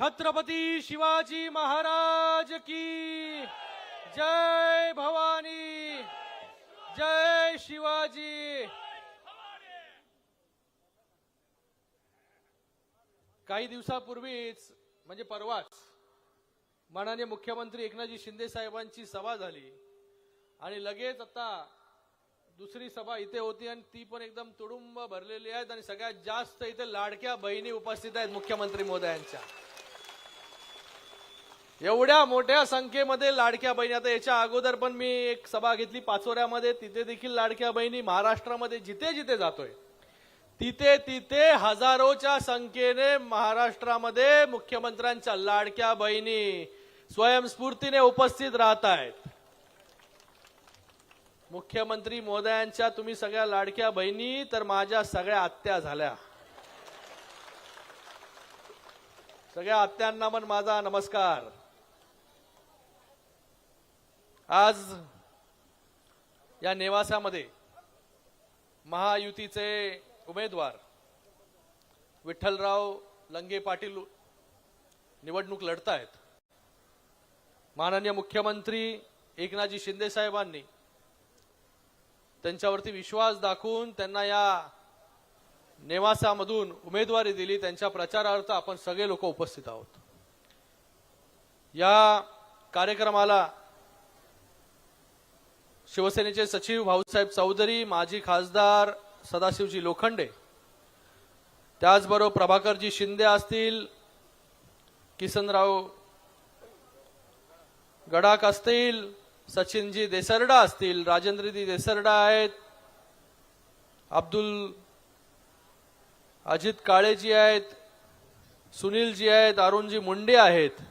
छत्रपती शिवाजी महाराज की जय भवानी जय शिवाजी। काही दिवसापूर्वीच म्हणजे परवाच माननीय मुख्यमंत्री एकनाथजी शिंदे साहेबांची सभा झाली आणि लगेच आता दुसरी सभा इथे होती आणि ती पण एकदम तुडुंब भरलेली आहेत आणि सगळ्यात जास्त इथे लाडक्या बहिणी उपस्थित आहेत मुख्यमंत्री मोदयांच्या एवढ्या मोठ्या संख्येमध्ये लाडक्या बहिणी. आता याच्या अगोदर पण मी एक सभा घेतली पाचोऱ्यामध्ये. तिथे देखील लाडक्या बहिणी महाराष्ट्रामध्ये जिथे जिथे जातोय तिथे तिथे हजारोच्या संख्येने महाराष्ट्रामध्ये मुख्यमंत्र्यांच्या लाडक्या बहिणी स्वयंस्फूर्तीने उपस्थित राहत आहेत. मुख्यमंत्री मोदयांच्या तुम्ही सगळ्या लाडक्या बहिणी तर माझ्या सगळ्या आत्या झाल्या. सगळ्या आत्यांना पण माझा नमस्कार. आज या नेवासामध्ये महायुतीचे उमेदवार विठ्ठलराव लंगे पाटील निवडणूक लढतायत. माननीय मुख्यमंत्री एकनाथजी शिंदे साहेबांनी त्यांच्यावरती विश्वास दाखवून त्यांना या नेवासामधून उमेदवारी दिली. त्यांच्या प्रचारार्थ आपण सगळे लोक उपस्थित आहोत. या कार्यक्रमाला शिवसेनेचे सचिव भाऊसाहेब चौधरी माजी खासदार सदाशिवजी लोखंडे त्याचबरोबर प्रभाकरजी शिंदे असतील किसनराव गडाख असतील सचिनजी देसरडा असतील राजेंद्रजी देसरडा आहेत अब्दुल अजित काळेजी आहेत सुनीलजी आहेत अरुणजी मुंडे आहेत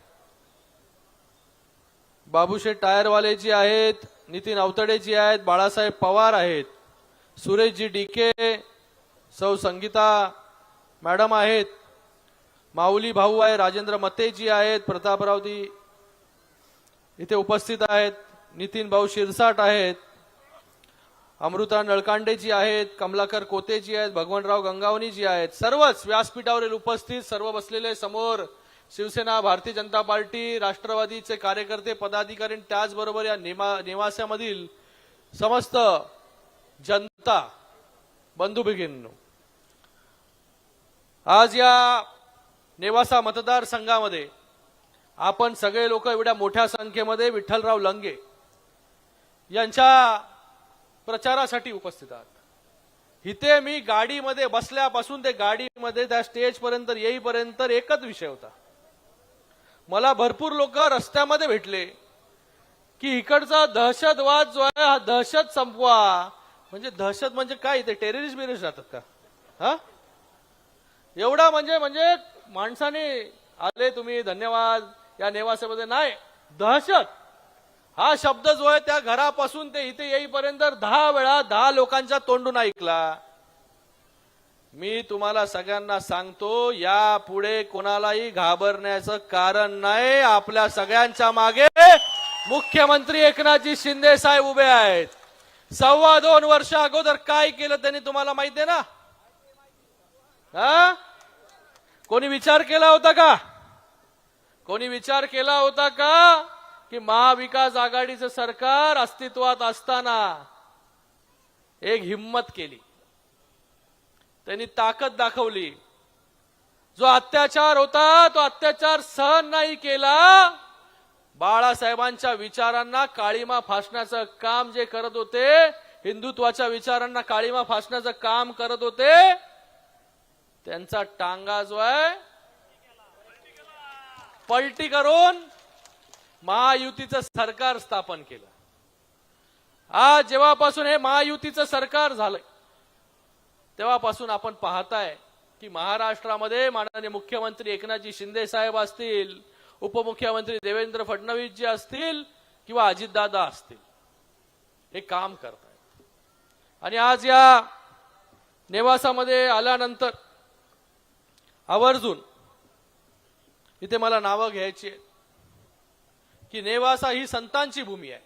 बाबूशे टायरवालेजी आहेत नितीन अवतडेजी आहेत बाळासाहेब पवार आहेत सुरेशजी के सौ संगीता मॅडम आहेत माऊली भाऊ आहे राजेंद्र मतेजी आहेत प्रतापरावजी इथे उपस्थित आहेत नितीन भाऊ शिरसाट आहेत अमृता नळकांडेजी आहेत कमलाकर कोतेजी आहेत भगवानराव गंगावणीजी आहेत. सर्वच व्यासपीठावरील उपस्थित सर्व बसलेले समोर शिवसेना भारतीय जनता पार्टी राष्ट्रवादीचे कार्यकर्ते पदाधिकारी त्याचबरोबर या निमा निवासामधील समस्त जनता बंधू भगिनींनो आज या नेवासा मतदारसंघामध्ये आपण सगळे लोक एवढ्या मोठ्या संख्येमध्ये विठ्ठलराव लंगे यांच्या प्रचारासाठी उपस्थित आहात. इथे मी गाडीमध्ये बसल्यापासून ते गाडीमध्ये त्या स्टेजपर्यंत येईपर्यंत एकच विषय होता. मला भरपूर लोक रस्त्यामध्ये भेटले की इकडचा दहशतवाद जो आहे हा दहशत संपवा. म्हणजे दहशत म्हणजे काय? ते टेररिस्ट बिरिस्ट राहतात का? हा? एवढा म्हणजे म्हणजे माणसाने आले तुम्ही धन्यवाद. या नेवासामध्ये नाही दहशत. हा शब्द जो आहे त्या घरापासून ते इथे येईपर्यंत दहा वेळा दहा लोकांच्या तोंडून ऐकला. मी तुम्हाला सगळ्यांना सांगतो या पुढे कोणालाही घाबरण्याचं कारण नाही. आपल्या सगळ्यांच्या मागे मुख्यमंत्री एकनाथजी शिंदे साहेब उभे आहेत. सव्वा दोन वर्ष अगोदर काय केलं त्यांनी तुम्हाला माहिती आहे ना? हा? कोणी विचार केला होता का? कोणी विचार केला होता का की महाविकास आघाडीचं सरकार अस्तित्वात असताना एक हिम्मत केली? त्यांनी ताकद दाखवली. जो अत्याचार होता तो अत्याचार सहन नाही केला. बाळासाहेबांच्या विचारांना काळीमा फासण्याचं काम जे करत होते हिंदुत्वाच्या विचारांना काळीमा फासण्याचं काम करत होते त्यांचा टांगा जो आहे पलटी करून महायुतीचं सरकार स्थापन केलं. आज जेव्हापासून हे महायुतीचं सरकार झालं तेव्हापासून आपण पाहताय की महाराष्ट्रामध्ये माननीय मुख्यमंत्री एकनाथजी शिंदे साहेब असतील उपमुख्यमंत्री देवेंद्र फडणवीस जी असतील किंवा अजितदादा असतील. हे काम करतायत. आणि आज या नेवासामध्ये आल्यानंतर आवर्जून इथे मला नावं घ्यायची आहेत. की नेवासा ही संतांची भूमी आहे.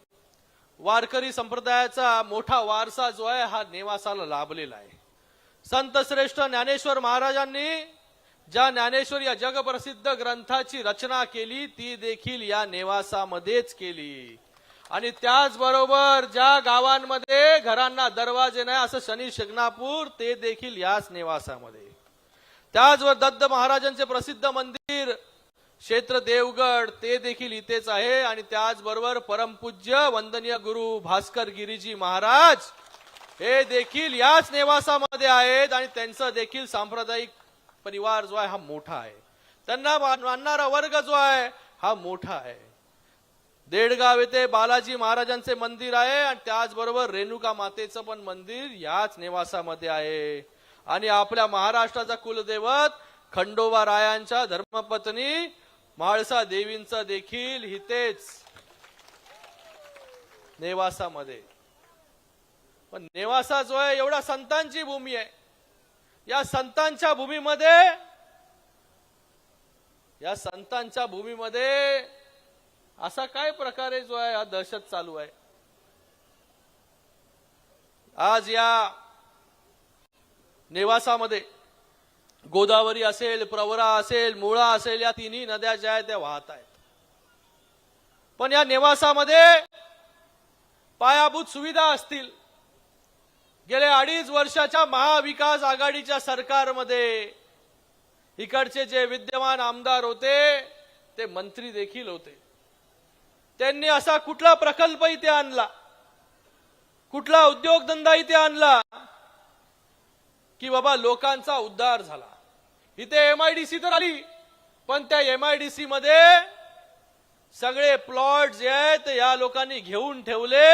वारकरी संप्रदायाचा मोठा वारसा जो आहे हा नेवासाला लाभलेला आहे. संत श्रेष्ठ ज्ञानेश्वर महाराजांनी ज्या ज्ञानेश्वर या जगप्रसिद्ध ग्रंथाची रचना केली ती देखील या नेवासामध्येच केली. आणि त्याचबरोबर ज्या गावांमध्ये घरांना दरवाजे नाही असं शनी शिंगणापूर ते देखील याच नेवासामध्ये. त्याचवर दत्त महाराजांचे प्रसिद्ध मंदिर क्षेत्र देवगड ते देखील इथेच आहे. आणि त्याचबरोबर परमपूज्य वंदनीय गुरु भास्कर गिरीजी महाराज हे देखील याच नेवासामध्ये आहेत आणि त्यांचं देखील सांप्रदायिक परिवार जो आहे हा मोठा आहे. त्यांना मानणारा वर्ग जो आहे हा मोठा आहे. देडगाव येथे बालाजी महाराजांचे मंदिर आहे आणि त्याचबरोबर रेणुका मातेचं पण मंदिर याच निवासामध्ये आहे. आणि आपल्या महाराष्ट्राचा कुलदैवत खंडोबा रायांच्या धर्मपत्नी म्हाळसा देवींचं देखील हितेच नेवासामध्ये. पण नेवासा जो आहे एवढा संतांची भूमी आहे. या संतांच्या भूमीमध्ये या संतांच्या भूमीमध्ये असा काय प्रकारे जो आहे हा दहशत चालू आहे. आज या नेवासामध्ये गोदावरी असेल प्रवरा असेल मुळा असेल या तिन्ही नद्या ज्या आहेत त्या वाहत आहेत. पण या नेवासामध्ये पायाभूत सुविधा असतील. गेल्या अडीच वर्षाच्या महाविकास आघाडीच्या सरकारमध्ये इकडचे जे विद्यमान आमदार होते ते मंत्री देखील होते. त्यांनी असा कुठला प्रकल्प इथे आणला कुठला उद्योगधंदा इथे आणला की बाबा लोकांचा उद्धार झाला. इथे एमआयडीसी तर आली पण त्या एमआयडीसी मध्ये सगळे प्लॉट जे आहेत ते या लोकांनी घेऊन ठेवले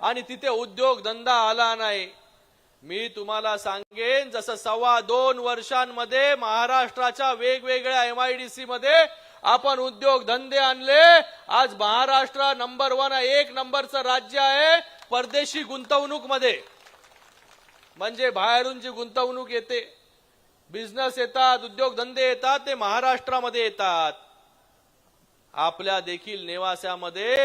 आणि तिथे उद्योगधंदा आला नाही. मी तुम्हाला सांगेन जसं सव्वा दोन वर्षांमध्ये महाराष्ट्राच्या वेगवेगळ्या एम आय डी सी मध्ये आपण उद्योग धंदे आणले. आज महाराष्ट्र नंबर वन एक नंबरचं राज्य आहे परदेशी गुंतवणूकमध्ये म्हणजे बाहेरून जी गुंतवणूक येते बिझनेस येतात उद्योगधंदे येतात ते महाराष्ट्रामध्ये येतात. आपल्या देखील नेवास्यामध्ये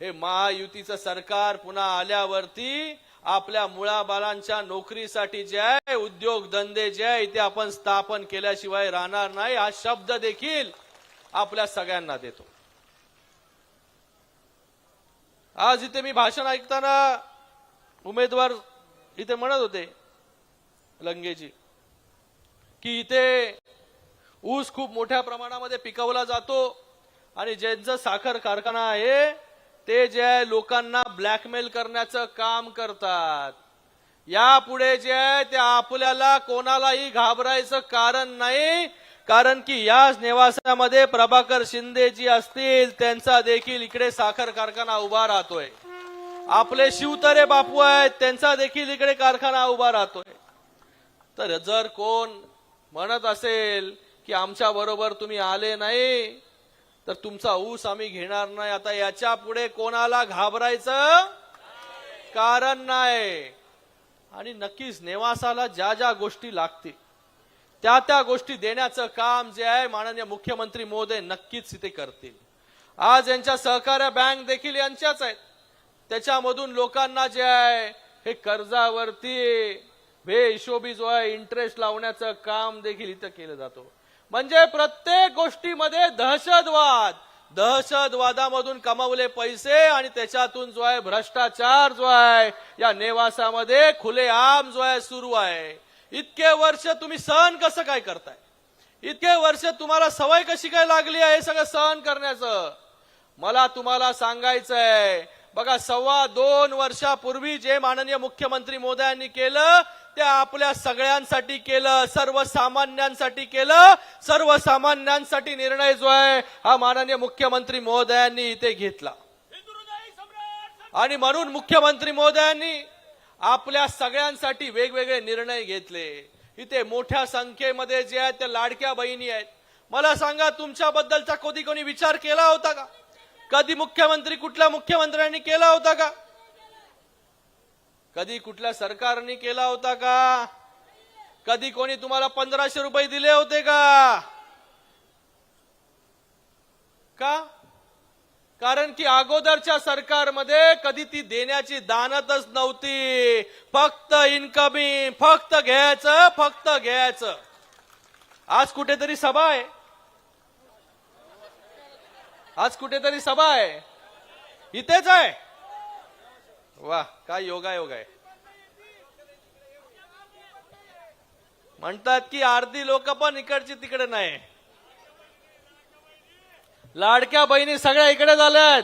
हे महायुतीचं सरकार पुन्हा आल्यावरती आपल्या मुळाबालांच्या नोकरीसाठी जे आहे उद्योगधंदे जे आहे ते आपण स्थापन केल्याशिवाय राहणार नाही. हा शब्द देखील आपल्या सगळ्यांना देतो. आज इथे मी भाषण ऐकताना उमेदवार इथे म्हणत होते लंगेजी की इथे ऊस खूप मोठ्या प्रमाणामध्ये पिकवला जातो आणि ज्यांचा साखर कारखाना आहे ते जे आहे लोकांना ब्लॅकमेल करण्याचं काम करतात. यापुढे जे आहे ते आपल्याला कोणालाही घाबरायचं कारण नाही. कारण की याच निवासामध्ये प्रभाकर शिंदे जी असतील त्यांचा देखील इकडे साखर कारखाना उभा राहतोय. आपले शिवतरे बापू आहेत त्यांचा देखील इकडे कारखाना उभा राहतोय. तर जर कोण म्हणत असेल की आमच्या बरोबर तुम्ही आले नाही तर तुमचा ऊस आम्ही घेणार नाही. आता याच्यापुढे कोणाला घाबरायचं? कारण नाही. आणि नक्कीच नेवासाला ज्या ज्या गोष्टी लागतील त्या त्या गोष्टी देण्याचं काम जे आहे माननीय मुख्यमंत्री मोदय नक्कीच इथे करतील. आज यांच्या सहकार्य बँक देखील यांच्याच आहेत. त्याच्यामधून लोकांना जे आहे हे कर्जावरती बेहिशोबी जो आहे इंटरेस्ट लावण्याचं काम देखील इथं केलं जातो. म्हणजे प्रत्येक गोष्टीमध्ये दहशतवाद. दहशतवादामधून कमावले पैसे आणि त्याच्यातून जो आहे भ्रष्टाचार जो आहे या नेवासामध्ये खुलेआम जो आहे सुरू आहे. इतके वर्ष तुम्ही सहन कसं काय करताय? इतके वर्ष तुम्हाला सवय कशी काय लागली आहे हे सगळं सहन करण्याचं? मला तुम्हाला सांगायचं आहे बघा सव्वा दोन वर्षापूर्वी जे माननीय मुख्यमंत्री मोदयांनी केलं ते आपल्या सगळ्यांसाठी केलं सर्वसामान्यांसाठी केलं सर्वसामान्यांसाठी निर्णय जो आहे हा माननीय मुख्यमंत्री महोदयांनी इथे घेतला. आणि म्हणून मुख्यमंत्री महोदयांनी आपल्या सगळ्यांसाठी वेगवेगळे निर्णय घेतले. इथे मोठ्या संख्येमध्ये जे आहेत त्या लाडक्या बहिणी आहेत. मला सांगा तुमच्याबद्दलचा कधी कोणी विचार केला होता का? कधी मुख्यमंत्री कुठल्या मुख्यमंत्र्यांनी केला होता का? कधी कुठल्या सरकारने केला होता का? कधी कोणी तुम्हाला पंधराशे रुपये दिले होते का? का? कारण की अगोदरच्या सरकारमध्ये कधी ती देण्याची दानतच नव्हती. फक्त इन्कमिंग फक्त घ्यायचं फक्त घ्यायचं. आज कुठेतरी सभा आहे. आज कुठेतरी सभा आहे. इथेच आहे. वा काय योगा योग आहे. म्हणतात की अर्धी लोक पण इकडची तिकडे नाही. लाडक्या बहिणी सगळ्या इकडे झाल्यात.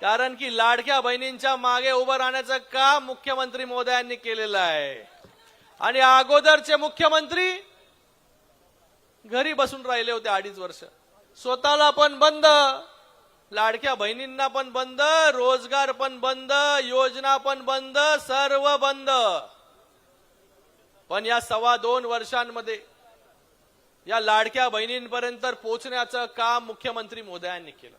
कारण की लाडक्या बहिणींच्या मागे उभं राहण्याचं काम मुख्यमंत्री मोदयांनी केलेलं आहे. आणि अगोदरचे मुख्यमंत्री घरी बसून राहिले होते अडीच वर्ष. स्वतःला पण बंद. लाडक्या बहिणींना पण बंद रोजगार पण बंद योजना पण बंद सर्व बंद. पण या सव्वा दोन वर्षांमध्ये या लाडक्या बहिणींपर्यंत पोहोचण्याचं काम मुख्यमंत्री मोदयांनी केलं.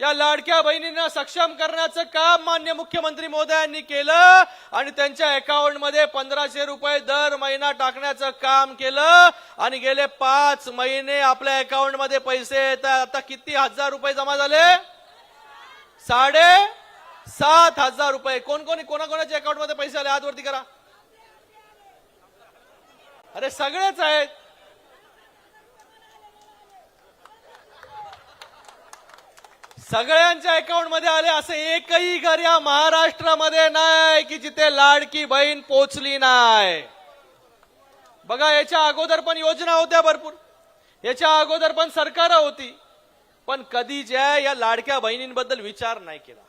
या लाडक्या बहिणींना सक्षम करण्याचं काम मान्य मुख्यमंत्री मोदयांनी केलं आणि त्यांच्या अकाउंटमध्ये पंधराशे रुपये दर महिना टाकण्याचं काम केलं. आणि गेले पाच महिने आपल्या अकाउंटमध्ये पैसे येत आता किती हजार रुपये जमा झाले? साडे सात हजार रुपये. कोण कोणी कोणाकोणाच्या अकाउंटमध्ये पैसे आले? हात वरती करा. अरे सगळेच आहेत. सगळ्यांच्या अकाउंटमध्ये आले असं एकही घर या महाराष्ट्रामध्ये नाही की जिथे लाडकी बहीण पोचली नाही. बघा याच्या अगोदर पण योजना होत्या भरपूर. याच्या अगोदर पण सरकार होती. पण कधी ज्या या लाडक्या बहिणींबद्दल विचार नाही केला.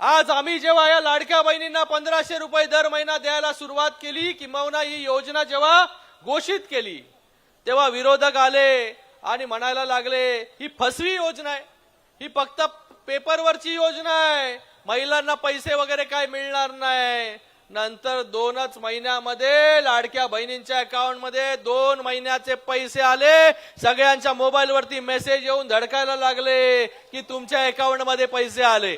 आज आम्ही जेव्हा या लाडक्या बहिणींना पंधराशे रुपये दर महिना द्यायला सुरुवात केली किंबहुना ही योजना जेव्हा घोषित केली तेव्हा विरोधक आले आणि म्हणायला लागले ही फसवी योजना आहे. ही फक्त पेपरवरची योजना आहे. महिलांना पैसे वगैरे काय मिळणार नाही. नंतर दोनच महिन्यामध्ये लाडक्या बहिणींच्या अकाउंटमध्ये दोन महिन्याचे पैसे आले. सगळ्यांच्या मोबाईलवरती मेसेज येऊन धडकायला लागले की तुमच्या अकाउंटमध्ये पैसे आले.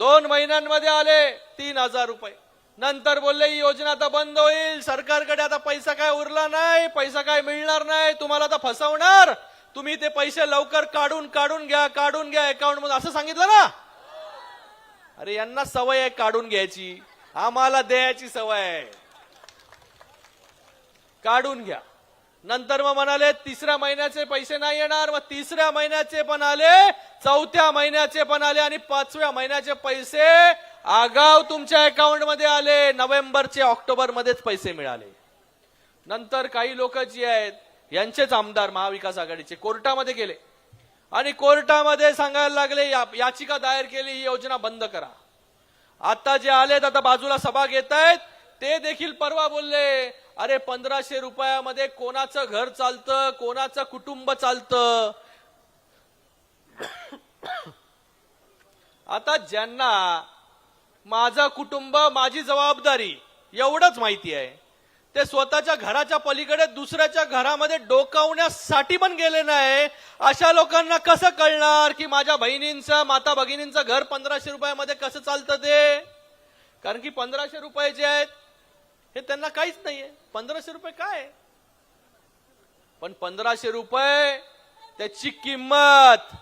दोन महिन्यांमध्ये आले तीन हजार रुपये. नंतर बोलले ही योजना आता बंद होईल. सरकारकडे आता पैसा काय उरला नाही पैसा काय मिळणार नाही तुम्हाला आता फसवणार. तुम्ही ते पैसे लवकर काढून काढून घ्या काढून घ्या अकाउंटमध्ये असं सांगितलं ना? अरे यांना सवय आहे काढून घ्यायची. आम्हाला द्यायची सवय आहे. काढून घ्या. नंतर मग म्हणाले तिसऱ्या महिन्याचे पैसे नाही येणार. मग तिसऱ्या महिन्याचे पण आले चौथ्या महिन्याचे पण आले आणि पाचव्या महिन्याचे पैसे आगाव तुमच्या अकाउंटमध्ये आले. नोव्हेंबरचे ऑक्टोबर मध्येच पैसे मिळाले. नंतर काही लोक जी आहेत यांचेच आमदार महाविकास आघाडीचे. कोर्टामध्ये गेले. आणि कोर्टामध्ये सांगायला लागले या- याचिका दायर केली ही योजना बंद करा. आता जे आलेत आता बाजूला सभा घेत आहेत ते देखील परवा बोलले अरे पंधराशे रुपयामध्ये कोणाचं घर चालतं कोणाचं कुटुंब चालतं? आता ज्यांना माझं कुटुंब माझी जबाबदारी एवढंच माहिती आहे. ते स्वतःच्या घराच्या पलीकडे दुसऱ्याच्या घरामध्ये डोकावण्यासाठी पण गेले नाही. अशा लोकांना कसं कळणार की माझ्या बहिणींचं माता भगिनींचं घर पंधराशे रुपयामध्ये कसं चालतं ते? कारण की पंधराशे रुपये जे आहेत हे त्यांना काहीच नाहीये. पंधराशे रुपये काय? पण पंधराशे रुपये त्याची किंमत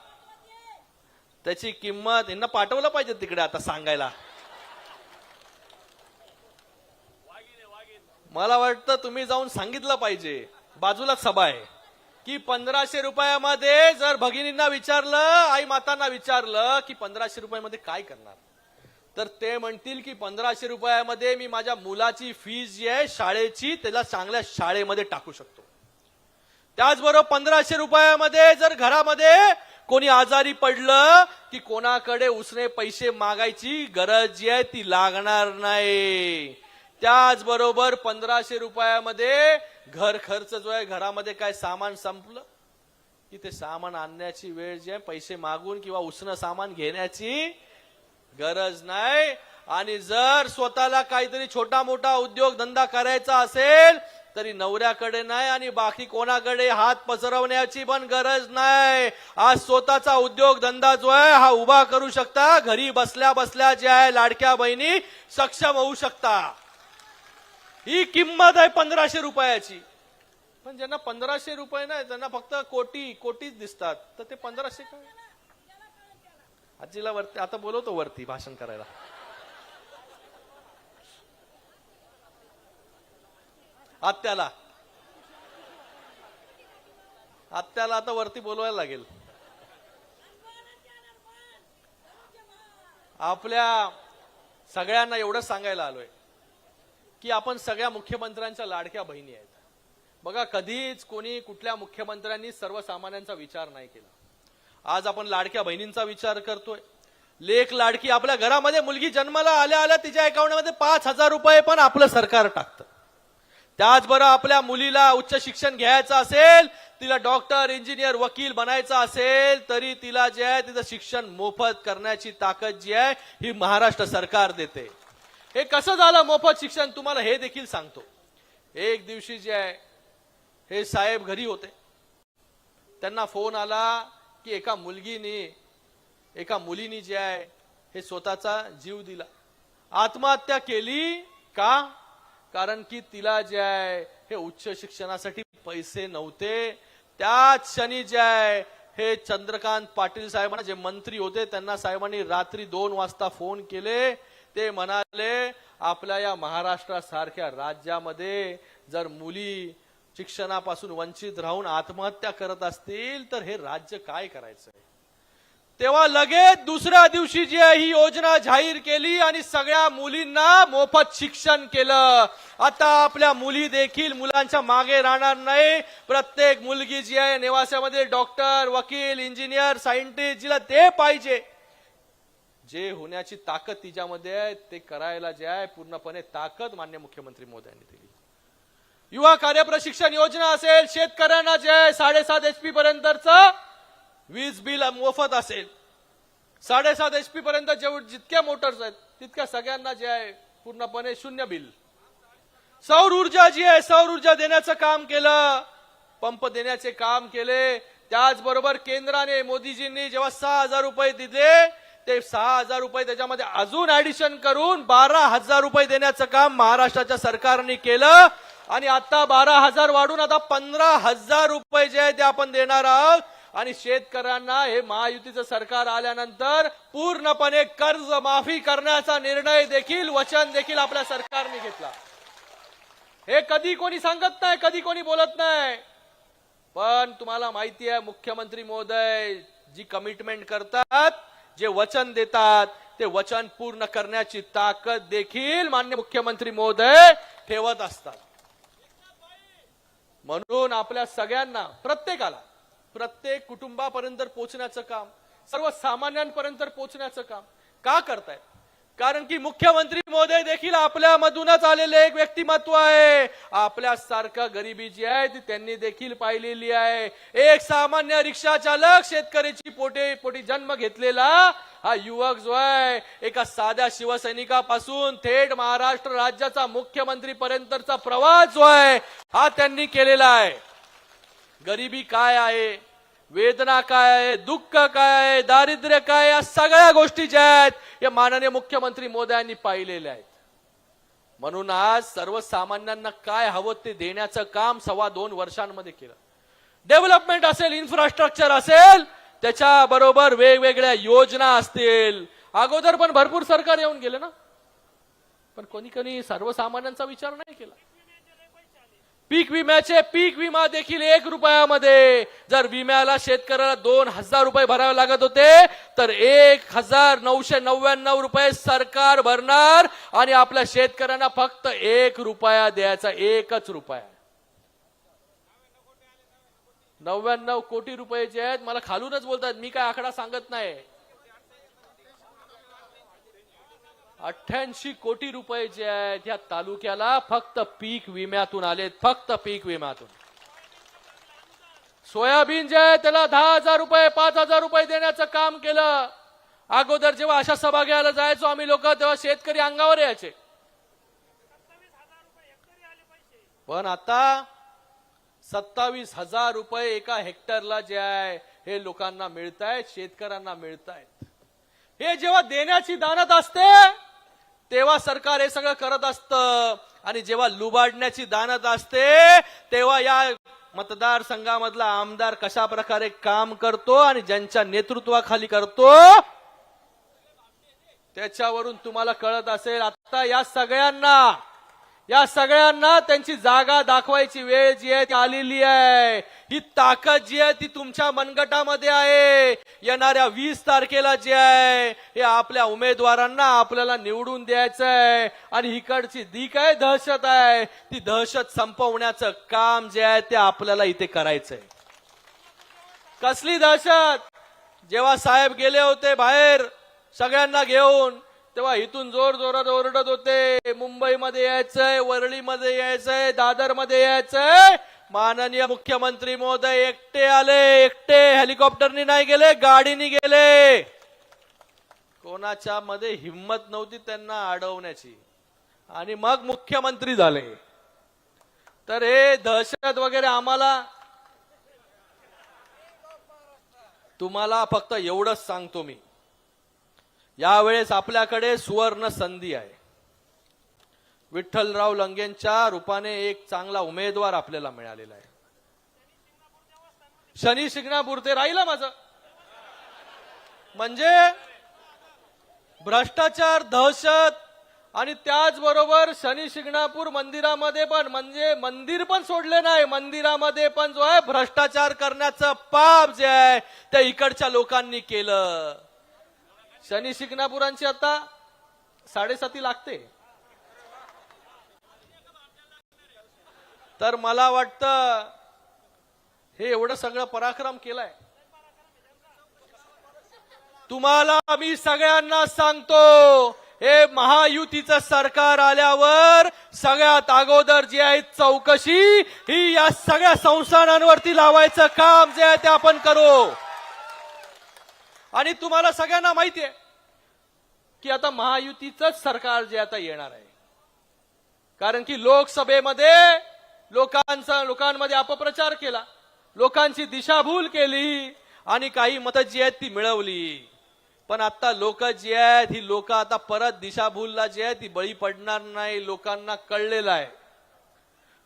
त्याची किंमत यांना पाठवलं पाहिजे तिकडे आता सांगायला. मला वाटतं तुम्ही जाऊन सांगितलं पाहिजे. बाजूला सभा आहे. की पंधराशे रुपयामध्ये जर भगिनींना विचारलं आई मातांना विचारलं की पंधराशे रुपयामध्ये काय करणार? तर ते म्हणतील की पंधराशे रुपयामध्ये मी माझ्या मुलाची फीज जी आहे शाळेची त्याला चांगल्या शाळेमध्ये टाकू शकतो. त्याचबरोबर पंधराशे रुपयामध्ये जर घरामध्ये कोणी आजारी पडलं की कोणाकडे उसने पैसे मागायची गरज जी आहे ती लागणार नाही. त्याचबरोबर पंधराशे रुपयामध्ये घर खर्च जो आहे घरामध्ये काय सामान संपलं? की ते सामान आणण्याची वेळ जी आहे पैसे मागून किंवा उसनं सामान घेण्याची गरज नाही. आणि जर स्वतःला काहीतरी छोटा मोठा उद्योग धंदा करायचा असेल तरी नवऱ्याकडे नाही आणि बाकी कोणाकडे हात पसरवण्याची पण गरज नाही. आज स्वतःचा उद्योग धंदा जो आहे हा उभा करू शकता. घरी बसल्या बसल्या जे आहे लाडक्या बहिणी सक्षम होऊ शकता. ही किंमत आहे पंधराशे रुपयाची. पण ज्यांना पंधराशे रुपये नाही त्यांना फक्त कोटी कोटीच दिसतात. तर ते पंधराशे काय आजीला वरती आता बोलवतो वरती भाषण करायला. आत्याला. आत्याला आता वरती बोलवायला लागेल. आपल्या सगळ्यांना एवढंच सांगायला आलोय. की आपण सगळ्या मुख्यमंत्र्यांच्या लाडक्या बहिणी आहेत. बघा कधीच कोणी कुठल्या मुख्यमंत्र्यांनी सर्वसामान्यांचा विचार नाही केला. आज आपण लाडक्या बहिणींचा विचार करतोय. लेख लाडकी आपल्या घरामध्ये मुलगी जन्माला आल्या आल्या तिच्या अकाउंटमध्ये पाच हजार रुपये पण आपलं सरकार टाकतं. त्याचबरोबर आपल्या मुलीला उच्च शिक्षण घ्यायचं असेल तिला डॉक्टर इंजिनियर वकील बनायचं असेल तरी तिला जे आहे तिचं शिक्षण मोफत करण्याची ताकद जी आहे ही महाराष्ट्र सरकार देते. हे कसं झालं मोफत शिक्षण? तुम्हाला हे देखील सांगतो. एक दिवशी जे आहे हे साहेब घरी होते. त्यांना फोन आला की एका मुलगीने एका मुलीने जे आहे हे स्वतःचा जीव दिला. आत्महत्या केली का? कारण की तिला जे आहे हे उच्च शिक्षणासाठी पैसे नव्हते. त्याच क्षणी जे आहे हे चंद्रकांत पाटील साहेबांना जे मंत्री होते त्यांना साहेबांनी रात्री दोन वाजता फोन केले ते म्हणाले आपल्या या महाराष्ट्रासारख्या राज्यामध्ये जर मुली शिक्षणापासून वंचित राहून आत्महत्या करत असतील तर हे राज्य काय करायचं तेव्हा लगेच दुसऱ्या दिवशी जी आहे ही योजना जाहीर केली आणि सगळ्या मुलींना मोफत शिक्षण केलं. आता आपल्या मुली देखील मुलांच्या मागे राहणार नाही. प्रत्येक मुलगी जी आहे निवास्यामध्ये डॉक्टर वकील इंजिनियर सायंटिस्ट जिला ते पाहिजे. जे होण्याची ताकद तिच्यामध्ये आहे ते करायला जे आहे पूर्णपणे ताकद मान्य मुख्यमंत्री मोदयांनी दिली. युवा कार्यप्रशिक्षण योजना असेल शेतकऱ्यांना जे आहे साडेसात एच पी पर्यंतच वीज बिल मोफत असेल. साडेसात एच पी पर्यंत जेवढ जितक्या मोटर्स आहेत तितक्या सगळ्यांना जे आहे पूर्णपणे शून्य बिल. सौर ऊर्जा जी आहे सौर ऊर्जा देण्याचं काम केलं. पंप देण्याचे काम केले. त्याचबरोबर केंद्राने मोदीजींनी जेव्हा सहा हजार रुपये दिले ते सहा हजार रुपये त्याच्यामध्ये अजून ऍडिशन करून बारा हजार रुपये देण्याचं काम महाराष्ट्राच्या सरकारने केलं. आणि आता बारा हजार वाढून आता पंधरा हजार रुपये जे आहे ते आपण देणार आहोत. आणि शेतकऱ्यांना हे महायुतीचं सरकार आल्यानंतर पूर्णपणे कर्ज माफी करण्याचा निर्णय देखील वचन देखील आपल्या सरकारने घेतला. हे कधी कोणी सांगत नाही कधी कोणी बोलत नाही. पण तुम्हाला माहिती आहे मुख्यमंत्री महोदय जी कमिटमेंट करतात जे वचन देतात ते वचन पूर्ण करण्याची ताकद देखील मान्य मुख्यमंत्री महोदय ठेवत असतात. म्हणून आपल्या सगळ्यांना प्रत्येकाला प्रत्येक कुटुंबापर्यंत पोहोचण्याचं काम सर्वसामान्यांपर्यंत पोहोचण्याचं काम का करतायत? कारण की मुख्यमंत्री महोदय देखील आपल्या मधूनच आलेले एक व्यक्तिमत्व आहे. आपल्यासारखं गरिबी जी आहे ती त्यांनी देखील पाहिलेली आहे. एक सामान्य रिक्षा चालक शेतकऱ्याची पोटे पोटी जन्म घेतलेला हा युवक जो आहे एका साध्या शिवसैनिकापासून थेट महाराष्ट्र राज्याचा मुख्यमंत्री पर्यंतचा प्रवास जो आहे हा त्यांनी केलेला आहे. गरिबी काय आहे? वेदना काय आहे दुःख काय आहे दारिद्र्य काय या सगळ्या गोष्टी ज्या आहेत या माननीय मुख्यमंत्री मोदयांनी पाहिलेल्या आहेत. म्हणून आज सर्वसामान्यांना काय हवं ते देण्याचं काम सव्वा दोन वर्षांमध्ये केलं. डेव्हलपमेंट असेल इन्फ्रास्ट्रक्चर असेल त्याच्या बरोबर वेगवेगळ्या योजना असतील. अगोदर पण भरपूर सरकार येऊन गेले ना. पण कोणी कोणी सर्वसामान्यांचा विचार नाही केला. पीक विम्याचे पीक विमा देखील एक रुपयामध्ये. जर विम्याला शेतकऱ्याला दोन हजार रुपये भरावे लागत होते तर एक हजार नऊशे नव्याण्णव रुपये सरकार भरणार आणि आपल्या शेतकऱ्यांना फक्त एक रुपया द्यायचा एकच रुपया. नव्याण्णव कोटी रुपये जे आहेत मला खालूनच बोलतात मी काय आकडा सांगत नाही. अठ्ठ्याऐंशी कोटी रुपये जे आहेत या तालुक्याला फक्त पीक विम्यातून आलेत फक्त पीक विम्यातून. सोयाबीन जे आहे त्याला दहा हजार रुपये पाच हजार रुपये देण्याचं काम केलं. अगोदर जेव्हा अशा सभा घ्यायला जायचो आम्ही लोक तेव्हा शेतकरी अंगावर यायचे. पण आता सत्तावीस हजार रुपये एका हेक्टरला जे आहे हे लोकांना मिळत आहेत शेतकऱ्यांना मिळत आहेत हे जेव्हा देण्याची दानत असते तेव्हा सरकार हे सगळं करत असतं. आणि जेव्हा लुबाडण्याची दानत असते तेव्हा या मतदारसंघामधला आमदार कशा प्रकारे काम करतो आणि ज्यांच्या नेतृत्वाखाली करतो त्याच्यावरून तुम्हाला कळत असेल आता या सगळ्यांना या सगळ्यांना त्यांची जागा दाखवायची वेळ जी आहे ती आलेली आहे. ही ताकद जी आहे ती तुमच्या मनगटामध्ये आहे. येणाऱ्या वीस तारखेला जी आहे हे आपल्या उमेदवारांना आपल्याला निवडून द्यायचं आहे. आणि इकडची जी काय दहशत आहे ती दहशत संपवण्याचं काम जे आहे ते आपल्याला इथे करायचंय. कसली दहशत? जेव्हा साहेब गेले होते बाहेर सगळ्यांना घेऊन तेव्हा इथून जोर जोरात ओरडत होते मुंबईमध्ये यायचंय वरळीमध्ये यायचंय दादरमध्ये यायचंय. माननीय मुख्यमंत्री महोदय एकटे आले एकटे हेलिकॉप्टरनी नाही गेले गाडीनी गेले. कोणाच्या मध्ये हिंमत नव्हती त्यांना अडवण्याची. आणि मग मुख्यमंत्री झाले. तर हे दहशत वगैरे आम्हाला तुम्हाला फक्त एवढंच सांगतो मी. यावेळेस आपल्याकडे सुवर्ण संधी आहे. विठ्ठलराव लंगेंच्या रूपाने एक चांगला उमेदवार आपल्याला मिळालेला आहे. शनी शिंगणापूर ते राहिलं माझं. म्हणजे भ्रष्टाचार दहशत आणि त्याचबरोबर शनी शिंगणापूर मंदिरामध्ये पण म्हणजे मंदिर पण सोडले नाही. मंदिरामध्ये पण जो आहे भ्रष्टाचार करण्याचं पाप जे आहे ते इकडच्या लोकांनी केलं. शनी शिंगणापुरांची आता साडेसाती लागते. तर मला वाटतं हे एवढं सगळं पराक्रम केलाय. तुम्हाला मी सगळ्यांना सांगतो हे महायुतीचं सरकार आल्यावर सगळ्यात अगोदर जी आहे चौकशी ही या सगळ्या संस्थानांवरती लावायचं काम जे आहे ते आपण करू. आणि तुम्हाला सगळ्यांना माहिती आहे की आता महायुतीचंच सरकार जे आता येणार आहे. कारण की लोकसभेमध्ये लोकांचा लोकांमध्ये अपप्रचार केला. लोकांची दिशाभूल केली आणि काही मतं जी आहेत ती मिळवली. पण आता लोक जी आहेत ही लोक आता परत दिशाभूलला जी आहे ती बळी पडणार नाही लोकांना कळलेलं आहे.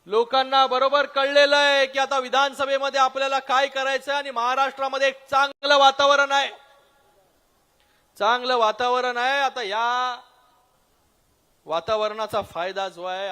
लोकांना बरोबर कळलेलं आहे की आता विधानसभेमध्ये आपल्याला काय करायचं आणि महाराष्ट्रामध्ये एक चांगलं वातावरण आहे. चांगलं वातावरण आहे. आता या वातावरणाचा फायदा जो आहे